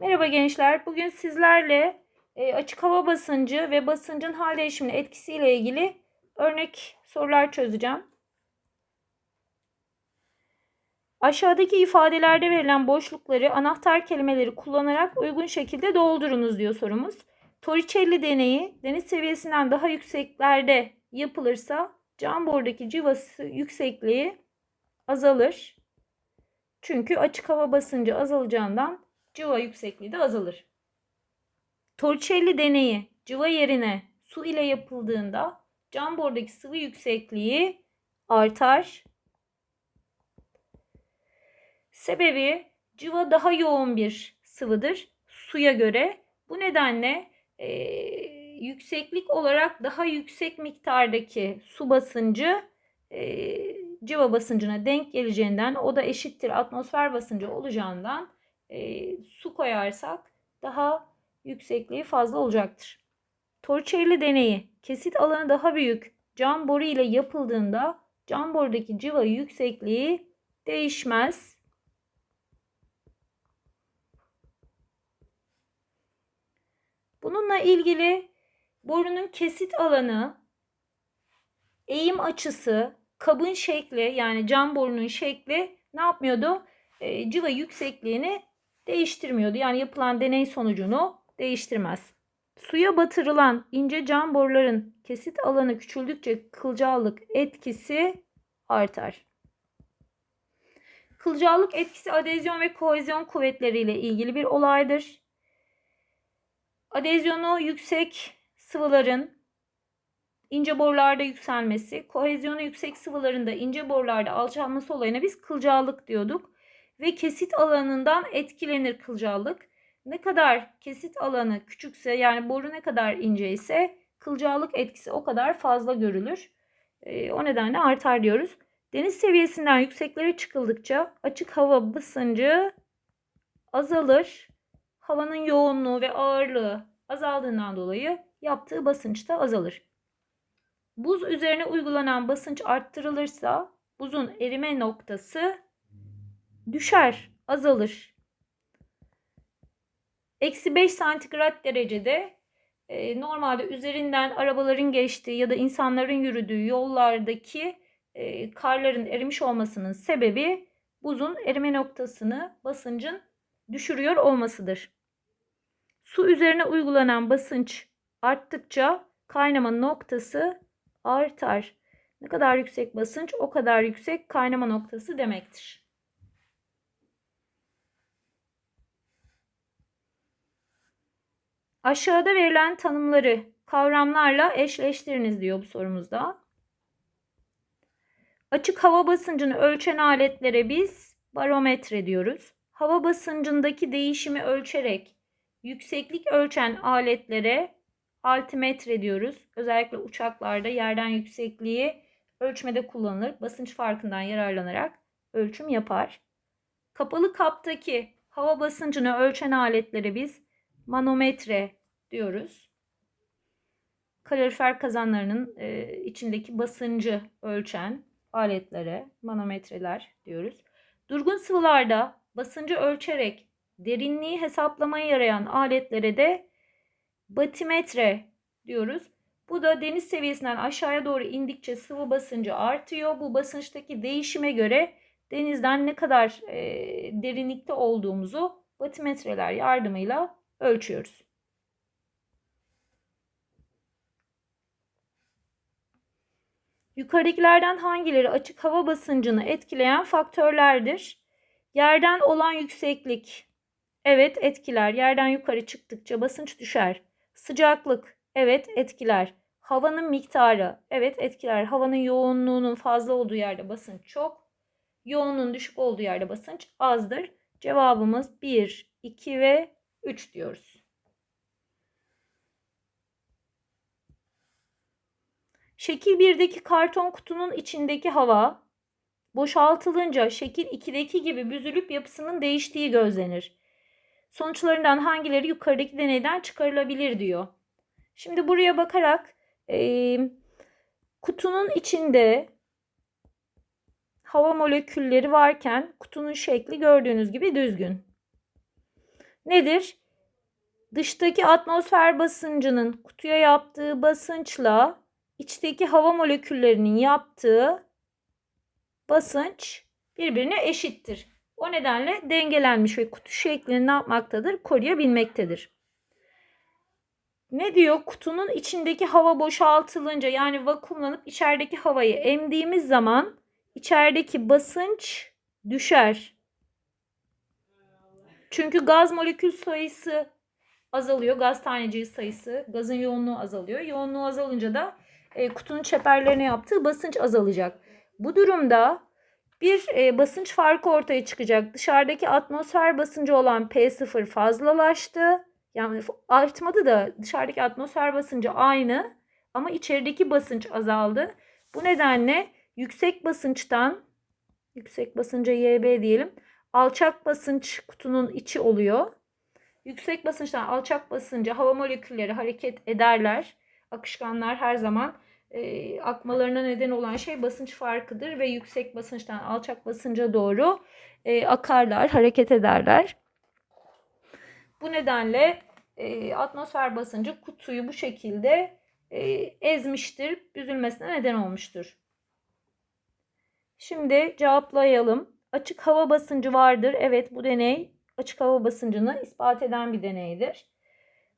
Merhaba gençler. Bugün sizlerle e, açık hava basıncı ve basıncın hal değişimine etkisiyle ilgili örnek sorular çözeceğim. Aşağıdaki ifadelerde verilen boşlukları anahtar kelimeleri kullanarak uygun şekilde doldurunuz diyor sorumuz. Torricelli deneyi deniz seviyesinden daha yükseklerde yapılırsa cam bordaki cıvası yüksekliği azalır. Çünkü açık hava basıncı azalacağından cıva yüksekliği de azalır. Torricelli deneyi cıva yerine su ile yapıldığında cam bordaki sıvı yüksekliği artar. Sebebi cıva daha yoğun bir sıvıdır suya göre. Bu nedenle e, yükseklik olarak daha yüksek miktardaki su basıncı e, cıva basıncına denk geleceğinden o da eşittir atmosfer basıncı olacağından e, su koyarsak daha yüksekliği fazla olacaktır. Torricelli deneyi kesit alanı daha büyük cam boru ile yapıldığında cam borudaki cıva yüksekliği değişmez. Bununla ilgili borunun kesit alanı, eğim açısı, kabın şekli yani cam borunun şekli ne yapmıyordu? E, cıva yüksekliğini değiştirmiyordu. Yani yapılan deney sonucunu değiştirmez. Suya batırılan ince cam boruların kesit alanı küçüldükçe kılcallık etkisi artar. Kılcallık etkisi adezyon ve kohezyon kuvvetleriyle ilgili bir olaydır. Adezyonu yüksek sıvıların ince borularda yükselmesi, kohezyonu yüksek sıvıların da ince borularda alçalması olayına biz kılcallık diyorduk. Ve kesit alanından etkilenir kılcallık. Ne kadar kesit alanı küçükse yani boru ne kadar ince ise kılcallık etkisi o kadar fazla görülür. E, o nedenle artar diyoruz. Deniz seviyesinden yükseklere çıkıldıkça açık hava basıncı azalır. Havanın yoğunluğu ve ağırlığı azaldığından dolayı yaptığı basınç da azalır. Buz üzerine uygulanan basınç arttırılırsa buzun erime noktası düşer, azalır. Eksi 5 santigrat derecede e, normalde üzerinden arabaların geçtiği ya da insanların yürüdüğü yollardaki e, karların erimiş olmasının sebebi buzun erime noktasını basıncın düşürüyor olmasıdır. Su üzerine uygulanan basınç arttıkça kaynama noktası artar. Ne kadar yüksek basınç o kadar yüksek kaynama noktası demektir. Aşağıda verilen tanımları kavramlarla eşleştiriniz diyor bu sorumuzda. Açık hava basıncını ölçen aletlere biz barometre diyoruz. Hava basıncındaki değişimi ölçerek yükseklik ölçen aletlere altimetre diyoruz. Özellikle uçaklarda yerden yüksekliği ölçmede kullanılır. Basınç farkından yararlanarak ölçüm yapar. Kapalı kaptaki hava basıncını ölçen aletlere biz manometre diyoruz. Kalorifer kazanlarının e, içindeki basıncı ölçen aletlere manometreler diyoruz. Durgun sıvılarda basıncı ölçerek derinliği hesaplamaya yarayan aletlere de batimetre diyoruz. Bu da deniz seviyesinden aşağıya doğru indikçe sıvı basıncı artıyor. Bu basınçtaki değişime göre denizden ne kadar e, derinlikte olduğumuzu batimetreler yardımıyla ölçüyoruz. Yukarıdakilerden hangileri açık hava basıncını etkileyen faktörlerdir? Yerden olan yükseklik. Evet etkiler. Yerden yukarı çıktıkça basınç düşer. Sıcaklık. Evet etkiler. Havanın miktarı. Evet etkiler. Havanın yoğunluğunun fazla olduğu yerde basınç çok. Yoğunluğun düşük olduğu yerde basınç azdır. Cevabımız 1, 2 ve 3 diyoruz. Şekil 1'deki karton kutunun içindeki hava boşaltılınca şekil 2'deki gibi büzülüp yapısının değiştiği gözlenir. Sonuçlarından hangileri yukarıdaki deneyden çıkarılabilir diyor. Şimdi buraya bakarak e, kutunun içinde hava molekülleri varken kutunun şekli gördüğünüz gibi düzgün. nedir? Dıştaki atmosfer basıncının kutuya yaptığı basınçla içteki hava moleküllerinin yaptığı basınç birbirine eşittir. O nedenle dengelenmiş ve kutu şeklini ne yapmaktadır? Koruyabilmektedir. Ne diyor? Kutunun içindeki hava boşaltılınca yani vakumlanıp içerideki havayı emdiğimiz zaman içerideki basınç düşer. Çünkü gaz molekül sayısı azalıyor. Gaz taneciği sayısı, gazın yoğunluğu azalıyor. Yoğunluğu azalınca da e, kutunun çeperlerine yaptığı basınç azalacak. Bu durumda bir e, basınç farkı ortaya çıkacak. Dışarıdaki atmosfer basıncı olan P0 fazlalaştı. Yani artmadı da dışarıdaki atmosfer basıncı aynı ama içerideki basınç azaldı. Bu nedenle yüksek basınçtan yüksek basınca YB diyelim. Alçak basınç kutunun içi oluyor. Yüksek basınçtan alçak basınca hava molekülleri hareket ederler. Akışkanlar her zaman e, akmalarına neden olan şey basınç farkıdır ve yüksek basınçtan alçak basınca doğru e, akarlar, hareket ederler. Bu nedenle e, atmosfer basıncı kutuyu bu şekilde e, ezmiştir, büzülmesine neden olmuştur. Şimdi cevaplayalım. Açık hava basıncı vardır. Evet bu deney açık hava basıncını ispat eden bir deneydir.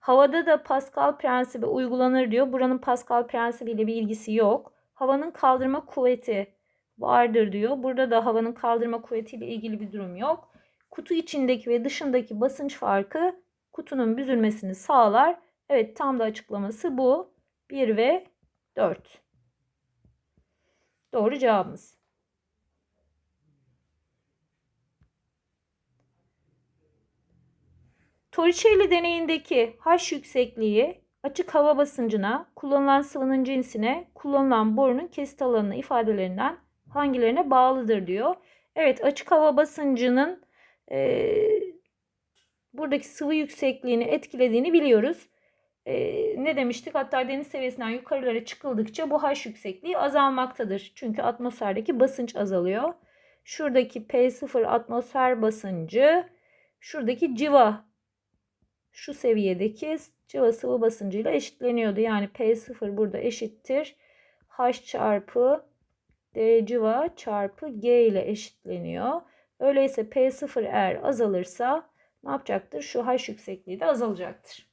Havada da Pascal prensibi uygulanır diyor. Buranın Pascal prensibiyle bir ilgisi yok. Havanın kaldırma kuvveti vardır diyor. Burada da havanın kaldırma kuvvetiyle ilgili bir durum yok. Kutu içindeki ve dışındaki basınç farkı kutunun büzülmesini sağlar. Evet tam da açıklaması bu. 1 ve 4. Doğru cevabımız. Torricelli deneyindeki H yüksekliği açık hava basıncına, kullanılan sıvının cinsine, kullanılan borunun kesit alanına ifadelerinden hangilerine bağlıdır diyor. Evet açık hava basıncının e, buradaki sıvı yüksekliğini etkilediğini biliyoruz. E, ne demiştik? Hatta deniz seviyesinden yukarılara çıkıldıkça bu H yüksekliği azalmaktadır. Çünkü atmosferdeki basınç azalıyor. Şuradaki P0 atmosfer basıncı, şuradaki civa şu seviyedeki cıva sıvı basıncıyla eşitleniyordu. Yani P0 burada eşittir. H çarpı D civa çarpı G ile eşitleniyor. Öyleyse P0 eğer azalırsa ne yapacaktır? Şu H yüksekliği de azalacaktır.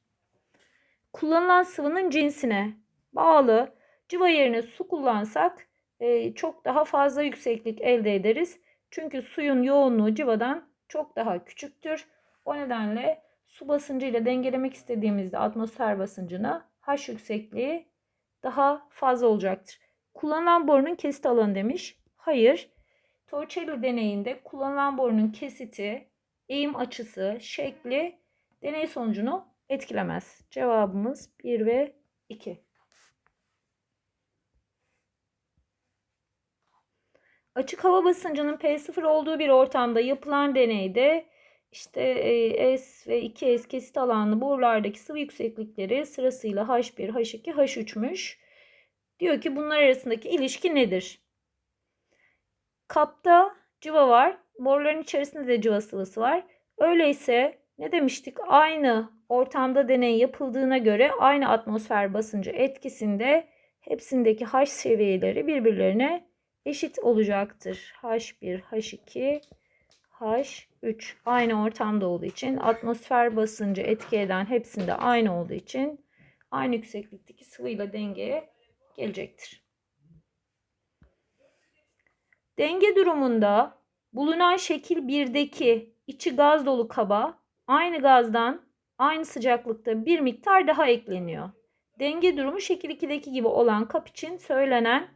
Kullanılan sıvının cinsine bağlı civa yerine su kullansak e, çok daha fazla yükseklik elde ederiz. Çünkü suyun yoğunluğu civadan çok daha küçüktür. O nedenle su basıncı ile dengelemek istediğimizde atmosfer basıncını H yüksekliği daha fazla olacaktır. Kullanılan borunun kesit alanı demiş. Hayır. Torricelli deneyinde kullanılan borunun kesiti, eğim açısı, şekli deney sonucunu etkilemez. Cevabımız 1 ve 2. Açık hava basıncının P0 olduğu bir ortamda yapılan deneyde işte S ve 2S kesit alanlı borulardaki sıvı yükseklikleri sırasıyla H1, H2, H3'müş. Diyor ki bunlar arasındaki ilişki nedir? Kapta cıva var. Boruların içerisinde de cıva sıvısı var. Öyleyse ne demiştik? Aynı ortamda deney yapıldığına göre aynı atmosfer basıncı etkisinde hepsindeki H seviyeleri birbirlerine eşit olacaktır. H1, H2, H3 aynı ortamda olduğu için atmosfer basıncı etki eden hepsinde aynı olduğu için aynı yükseklikteki sıvıyla dengeye gelecektir. Denge durumunda bulunan şekil 1'deki içi gaz dolu kaba aynı gazdan aynı sıcaklıkta bir miktar daha ekleniyor. Denge durumu şekil 2'deki gibi olan kap için söylenen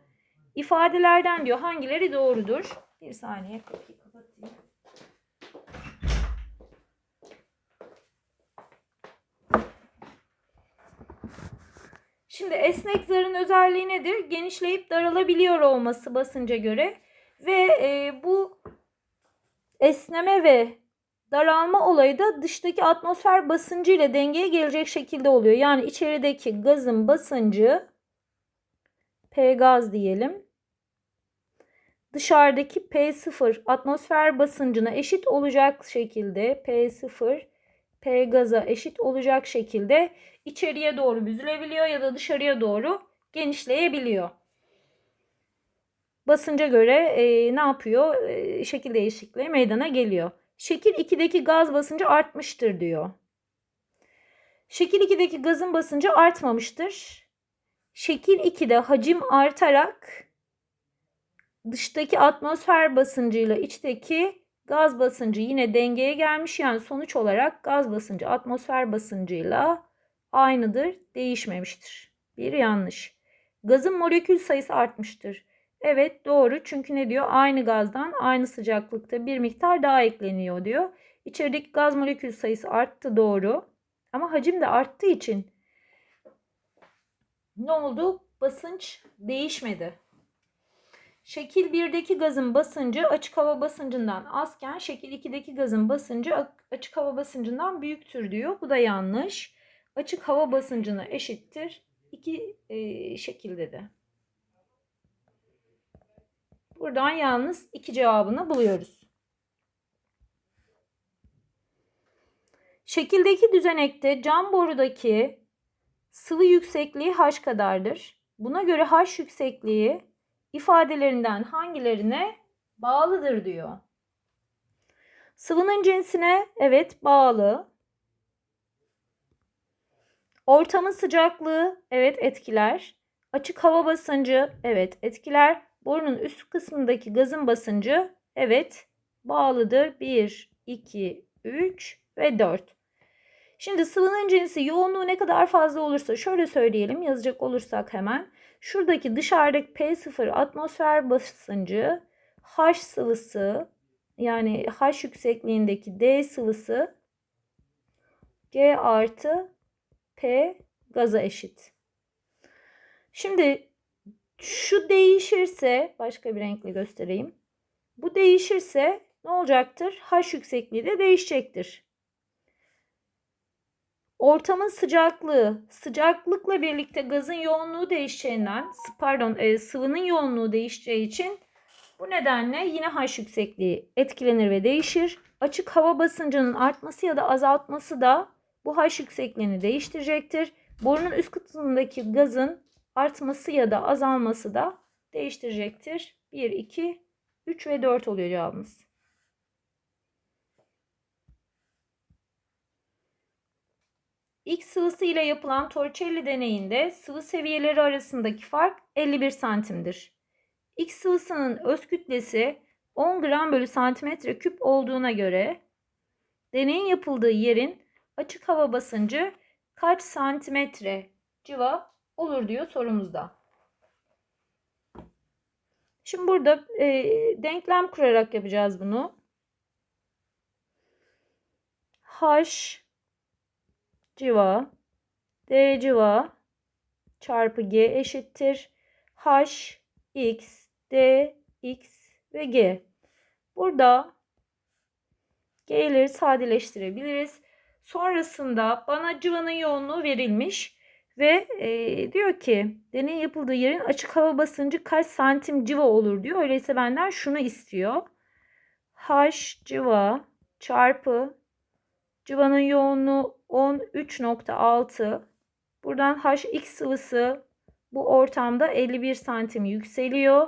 ifadelerden diyor hangileri doğrudur? Bir saniye kapıyı Şimdi esnek zarın özelliği nedir? Genişleyip daralabiliyor olması basınca göre ve e, bu esneme ve daralma olayı da dıştaki atmosfer basıncı ile dengeye gelecek şekilde oluyor. Yani içerideki gazın basıncı P gaz diyelim. Dışarıdaki P0 atmosfer basıncına eşit olacak şekilde P0 P gaza eşit olacak şekilde içeriye doğru büzülebiliyor ya da dışarıya doğru genişleyebiliyor. Basınca göre e, ne yapıyor? E, şekil değişikliği meydana geliyor. Şekil 2'deki gaz basıncı artmıştır diyor. Şekil 2'deki gazın basıncı artmamıştır. Şekil 2'de hacim artarak dıştaki atmosfer basıncıyla içteki gaz basıncı yine dengeye gelmiş. Yani sonuç olarak gaz basıncı atmosfer basıncıyla aynıdır, değişmemiştir. Bir yanlış. Gazın molekül sayısı artmıştır. Evet doğru çünkü ne diyor? Aynı gazdan aynı sıcaklıkta bir miktar daha ekleniyor diyor. İçerideki gaz molekül sayısı arttı doğru. Ama hacim de arttığı için ne oldu? Basınç değişmedi. Şekil 1'deki gazın basıncı açık hava basıncından azken şekil 2'deki gazın basıncı açık hava basıncından büyüktür diyor. Bu da yanlış. Açık hava basıncına eşittir. İki e, şekilde de. Buradan yalnız iki cevabını buluyoruz. Şekildeki düzenekte cam borudaki sıvı yüksekliği h kadardır. Buna göre h yüksekliği ifadelerinden hangilerine bağlıdır diyor. Sıvının cinsine evet bağlı. Ortamın sıcaklığı evet etkiler. Açık hava basıncı evet etkiler. Borunun üst kısmındaki gazın basıncı evet bağlıdır. 1, 2, 3 ve 4. Şimdi sıvının cinsi yoğunluğu ne kadar fazla olursa şöyle söyleyelim yazacak olursak hemen. Şuradaki dışarıdaki P0 atmosfer basıncı H sıvısı yani H yüksekliğindeki D sıvısı G artı P gaza eşit. Şimdi şu değişirse başka bir renkle göstereyim. Bu değişirse ne olacaktır? H yüksekliği de değişecektir. Ortamın sıcaklığı, sıcaklıkla birlikte gazın yoğunluğu değişeceğinden, pardon e, sıvının yoğunluğu değişeceği için bu nedenle yine H yüksekliği etkilenir ve değişir. Açık hava basıncının artması ya da azaltması da bu H yüksekliğini değiştirecektir. Borunun üst kısmındaki gazın artması ya da azalması da değiştirecektir. 1, 2, 3 ve 4 oluyor cevabımız. X sıvısı ile yapılan Torricelli deneyinde sıvı seviyeleri arasındaki fark 51 santimdir. X sıvısının öz kütlesi 10 gram bölü santimetre küp olduğuna göre deneyin yapıldığı yerin açık hava basıncı kaç santimetre civa olur diyor sorumuzda. Şimdi burada e, denklem kurarak yapacağız bunu. H civa D civa çarpı G eşittir. H, X, D, X ve G. Burada G'leri sadeleştirebiliriz. Sonrasında bana civanın yoğunluğu verilmiş ve e, diyor ki deney yapıldığı yerin açık hava basıncı kaç santim civa olur diyor. Öyleyse benden şunu istiyor. H civa çarpı civanın yoğunluğu 13.6. Buradan HX sıvısı bu ortamda 51 santim yükseliyor.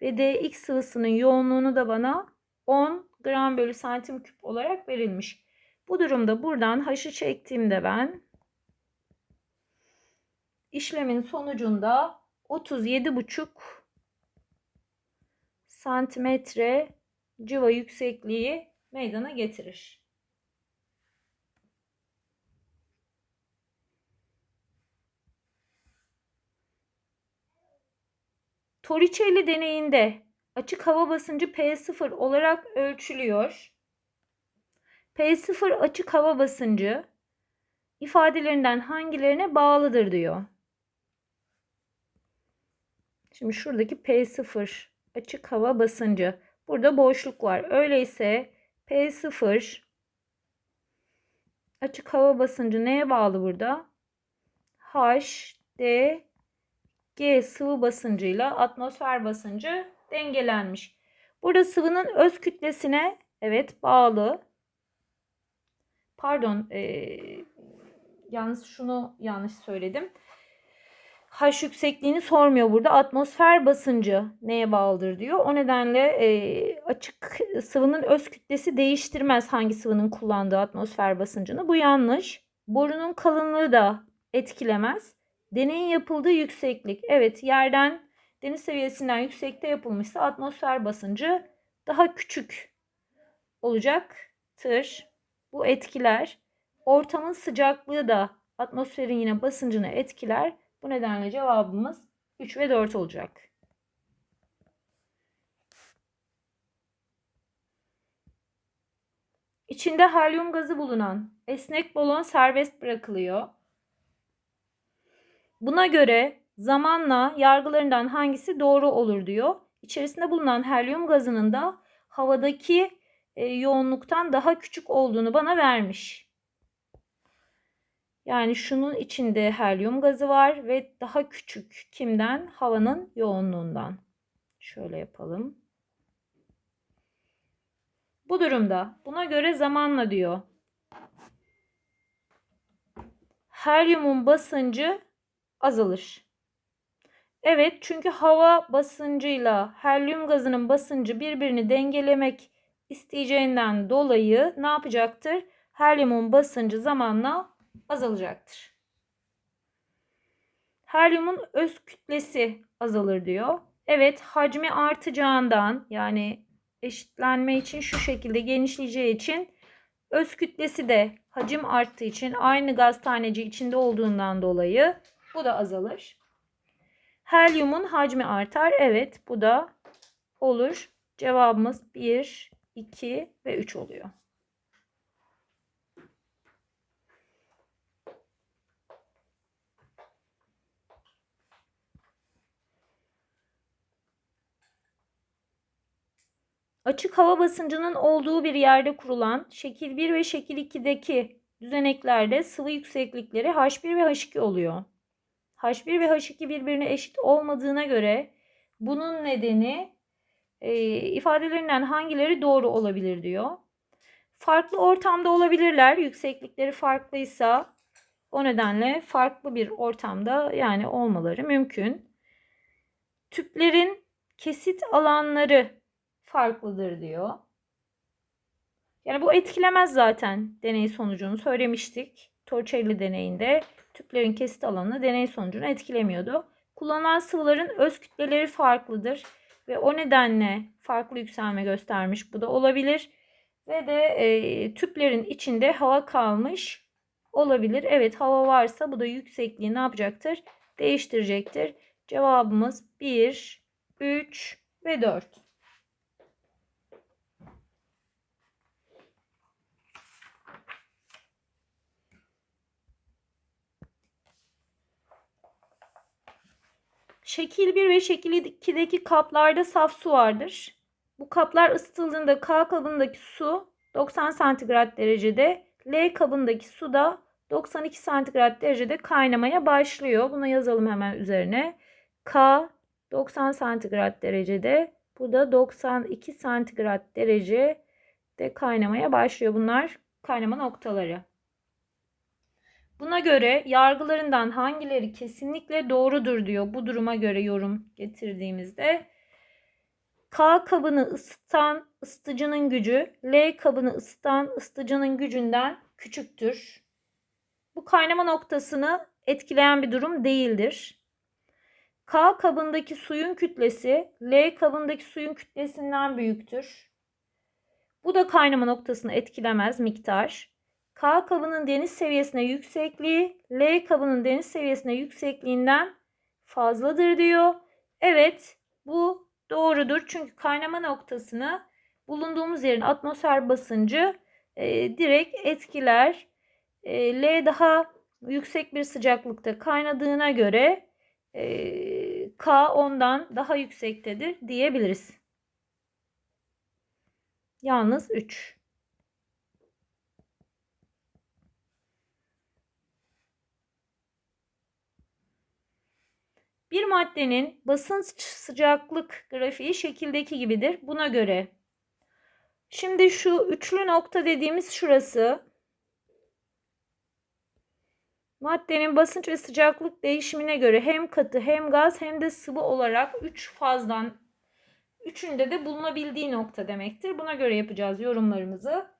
Ve DX sıvısının yoğunluğunu da bana 10 gram bölü santim küp olarak verilmiş. Bu durumda buradan H'ı çektiğimde ben işlemin sonucunda 37,5 santimetre civa yüksekliği meydana getirir. Torricelli deneyinde açık hava basıncı P0 olarak ölçülüyor. P0 açık hava basıncı ifadelerinden hangilerine bağlıdır diyor. Şimdi şuradaki P0 açık hava basıncı. Burada boşluk var. Öyleyse P0 açık hava basıncı neye bağlı burada? H, D, G sıvı basıncıyla atmosfer basıncı dengelenmiş. Burada sıvının öz kütlesine evet bağlı. pardon e, yalnız şunu yanlış söyledim. H yüksekliğini sormuyor burada. Atmosfer basıncı neye bağlıdır diyor. O nedenle e, açık sıvının öz kütlesi değiştirmez hangi sıvının kullandığı atmosfer basıncını. Bu yanlış. Borunun kalınlığı da etkilemez. Deneyin yapıldığı yükseklik. Evet yerden deniz seviyesinden yüksekte yapılmışsa atmosfer basıncı daha küçük olacaktır. Bu etkiler. Ortamın sıcaklığı da atmosferin yine basıncını etkiler. Bu nedenle cevabımız 3 ve 4 olacak. İçinde helyum gazı bulunan esnek balon serbest bırakılıyor. Buna göre zamanla yargılarından hangisi doğru olur diyor. İçerisinde bulunan helyum gazının da havadaki e, yoğunluktan daha küçük olduğunu bana vermiş. Yani şunun içinde helyum gazı var ve daha küçük kimden? Havanın yoğunluğundan. Şöyle yapalım. Bu durumda buna göre zamanla diyor. Helyumun basıncı azalır. Evet çünkü hava basıncıyla helyum gazının basıncı birbirini dengelemek isteyeceğinden dolayı ne yapacaktır? Helyumun basıncı zamanla azalacaktır. Helyumun öz kütlesi azalır diyor. Evet hacmi artacağından yani eşitlenme için şu şekilde genişleyeceği için öz kütlesi de hacim arttığı için aynı gaz taneci içinde olduğundan dolayı bu da azalır. Helyumun hacmi artar. Evet bu da olur. Cevabımız 1, 2 ve 3 oluyor. Açık hava basıncının olduğu bir yerde kurulan şekil 1 ve şekil 2'deki düzeneklerde sıvı yükseklikleri H1 ve H2 oluyor. H1 ve H2 birbirine eşit olmadığına göre bunun nedeni e, ifadelerinden hangileri doğru olabilir diyor. Farklı ortamda olabilirler. Yükseklikleri farklıysa o nedenle farklı bir ortamda yani olmaları mümkün. Tüplerin kesit alanları farklıdır diyor. Yani bu etkilemez zaten deney sonucunu söylemiştik. Torricelli deneyinde tüplerin kesit alanı deney sonucunu etkilemiyordu. Kullanılan sıvıların öz kütleleri farklıdır ve o nedenle farklı yükselme göstermiş. Bu da olabilir. Ve de e, tüplerin içinde hava kalmış olabilir. Evet hava varsa bu da yüksekliği ne yapacaktır? Değiştirecektir. Cevabımız 1, 3 ve 4. Şekil 1 ve şekil 2'deki kaplarda saf su vardır. Bu kaplar ısıtıldığında K kabındaki su 90 santigrat derecede, L kabındaki su da 92 santigrat derecede kaynamaya başlıyor. Bunu yazalım hemen üzerine. K 90 santigrat derecede, bu da 92 santigrat derecede kaynamaya başlıyor. Bunlar kaynama noktaları. Buna göre yargılarından hangileri kesinlikle doğrudur diyor bu duruma göre yorum getirdiğimizde. K kabını ısıtan ısıtıcının gücü L kabını ısıtan ısıtıcının gücünden küçüktür. Bu kaynama noktasını etkileyen bir durum değildir. K kabındaki suyun kütlesi L kabındaki suyun kütlesinden büyüktür. Bu da kaynama noktasını etkilemez miktar. K kabının deniz seviyesine yüksekliği L kabının deniz seviyesine yüksekliğinden fazladır diyor. Evet bu doğrudur. Çünkü kaynama noktasını bulunduğumuz yerin atmosfer basıncı e, direkt etkiler. E, L daha yüksek bir sıcaklıkta kaynadığına göre e, K ondan daha yüksektedir diyebiliriz. Yalnız 3. Bir maddenin basınç sıcaklık grafiği şekildeki gibidir. Buna göre şimdi şu üçlü nokta dediğimiz şurası Maddenin basınç ve sıcaklık değişimine göre hem katı hem gaz hem de sıvı olarak 3 fazdan üçünde de bulunabildiği nokta demektir. Buna göre yapacağız yorumlarımızı.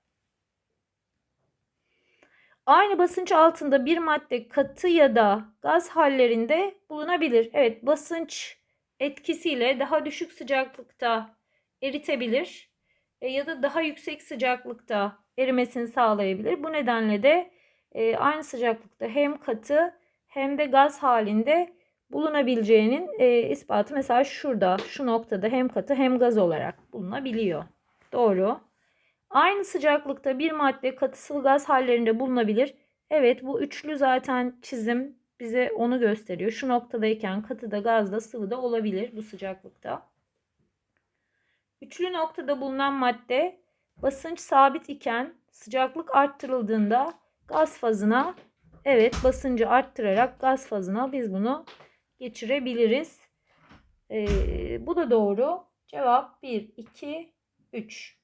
Aynı basınç altında bir madde katı ya da gaz hallerinde bulunabilir. Evet basınç etkisiyle daha düşük sıcaklıkta eritebilir e, ya da daha yüksek sıcaklıkta erimesini sağlayabilir. Bu nedenle de e, aynı sıcaklıkta hem katı hem de gaz halinde bulunabileceğinin e, ispatı mesela şurada şu noktada hem katı hem gaz olarak bulunabiliyor. Doğru. Aynı sıcaklıkta bir madde katı sıvı gaz hallerinde bulunabilir. Evet bu üçlü zaten çizim bize onu gösteriyor. Şu noktadayken katıda gazda sıvıda olabilir bu sıcaklıkta. Üçlü noktada bulunan madde basınç sabit iken sıcaklık arttırıldığında gaz fazına evet basıncı arttırarak gaz fazına biz bunu geçirebiliriz. Ee, bu da doğru. Cevap 1, 2, 3.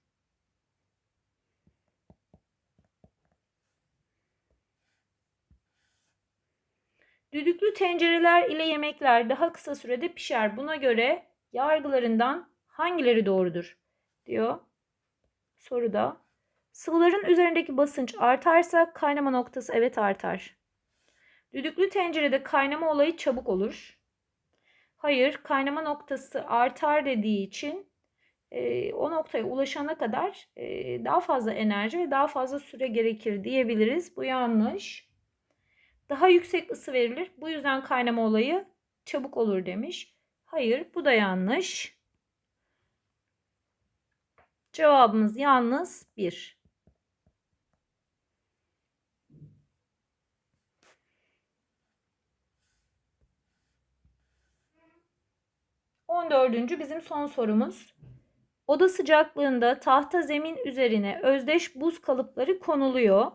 Düdüklü tencereler ile yemekler daha kısa sürede pişer. Buna göre yargılarından hangileri doğrudur? diyor soruda. Sıvıların üzerindeki basınç artarsa kaynama noktası evet artar. Düdüklü tencerede kaynama olayı çabuk olur. Hayır, kaynama noktası artar dediği için e, o noktaya ulaşana kadar e, daha fazla enerji ve daha fazla süre gerekir diyebiliriz. Bu yanlış. Daha yüksek ısı verilir. Bu yüzden kaynama olayı çabuk olur demiş. Hayır, bu da yanlış. Cevabımız yalnız 1. On dördüncü bizim son sorumuz. Oda sıcaklığında tahta zemin üzerine özdeş buz kalıpları konuluyor.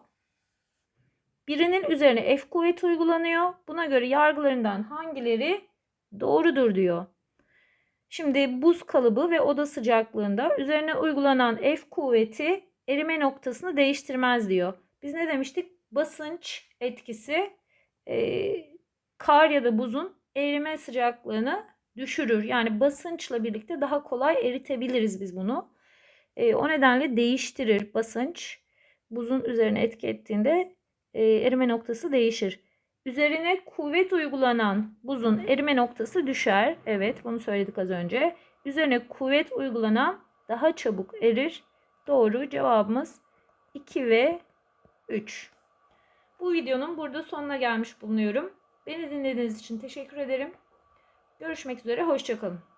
Birinin üzerine F kuvveti uygulanıyor. Buna göre yargılarından hangileri doğrudur diyor. Şimdi buz kalıbı ve oda sıcaklığında üzerine uygulanan F kuvveti erime noktasını değiştirmez diyor. Biz ne demiştik? Basınç etkisi e, kar ya da buzun erime sıcaklığını düşürür. Yani basınçla birlikte daha kolay eritebiliriz biz bunu. E, o nedenle değiştirir basınç. Buzun üzerine etki ettiğinde e, erime noktası değişir. Üzerine kuvvet uygulanan buzun erime noktası düşer. Evet bunu söyledik az önce. Üzerine kuvvet uygulanan daha çabuk erir. Doğru cevabımız 2 ve 3. Bu videonun burada sonuna gelmiş bulunuyorum. Beni dinlediğiniz için teşekkür ederim. Görüşmek üzere, hoşçakalın.